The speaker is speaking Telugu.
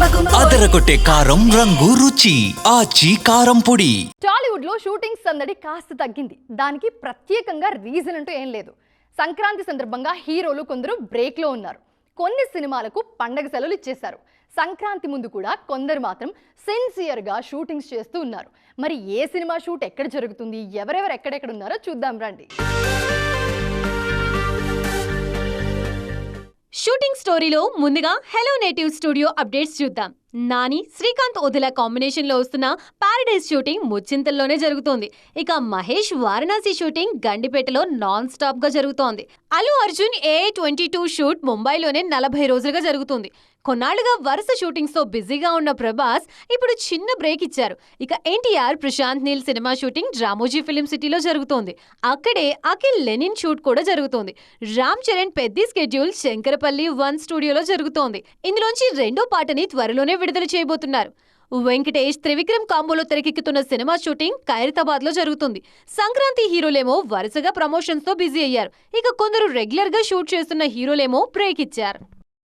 అదరగొట్టే కారం రంగు రుచి ఆచి కారం పొడి. టాలీవుడ్లో షూటింగ్ సందడి కాస్త తగ్గింది. దానికి ప్రత్యేకంగా రీజన్ అంటూ ఏం లేదు. సంక్రాంతి సందర్భంగా హీరోలు కొందరు బ్రేక్లో ఉన్నారు. కొన్ని సినిమాలకు పండగ సెలవులు ఇచ్చేశారు. సంక్రాంతి ముందు కూడా కొందరు మాత్రం సిన్సియర్గా షూటింగ్స్ చేస్తూ ఉన్నారు. మరి ఏ సినిమా షూట్ ఎక్కడ జరుగుతుంది? ఎవరెవరు ఎక్కడెక్కడ ఉన్నారో చూద్దాం రండి. షూటింగ్ స్టోరీలో ముందుగా హలో నేటివ్ స్టూడియో అప్డేట్స్ చూద్దాం. నాని శ్రీకాంత్ వదిల కాంబినేషన్లో వస్తున్న పారడైజ్ షూటింగ్ ముచ్చింతల్లోనే జరుగుతోంది. ఇక మహేష్ వారణాసి షూటింగ్ గండిపేటలో నాన్ స్టాప్గా జరుగుతోంది. Allu Arjun A twenty two shoot ముంబైలోనే నలభై రోజులుగా జరుగుతుంది. కొన్నాళ్ళుగా వరుస షూటింగ్స్తో బిజీగా ఉన్న ప్రభాస్ ఇప్పుడు చిన్న బ్రేక్ ఇచ్చారు. ఇక NTR Prashanth Neel cinema shooting Ramoji film సిటీలో జరుగుతోంది. అక్కడే అఖిల్ లెనిన్ షూట్ కూడా జరుగుతోంది. రామ్ చరణ్ పెద్ద స్కెడ్యూల్ శంకరపల్లి వన్ స్టూడియోలో జరుగుతోంది. ఇందులోంచి రెండో పాటని త్వరలోనే విడుదల చేయబోతున్నారు. వెంకటేష్ త్రివిక్రమ్ కాంబోలో తెరకెక్కుతున్న సినిమా షూటింగ్ ఖైరతాబాద్లో జరుగుతుంది. సంక్రాంతి హీరోలేమో వరుసగా ప్రమోషన్స్తో బిజీ అయ్యారు. ఇక కొందరు రెగ్యులర్గా షూట్ చేస్తున్న హీరోలేమో బ్రేక్ ఇచ్చారు.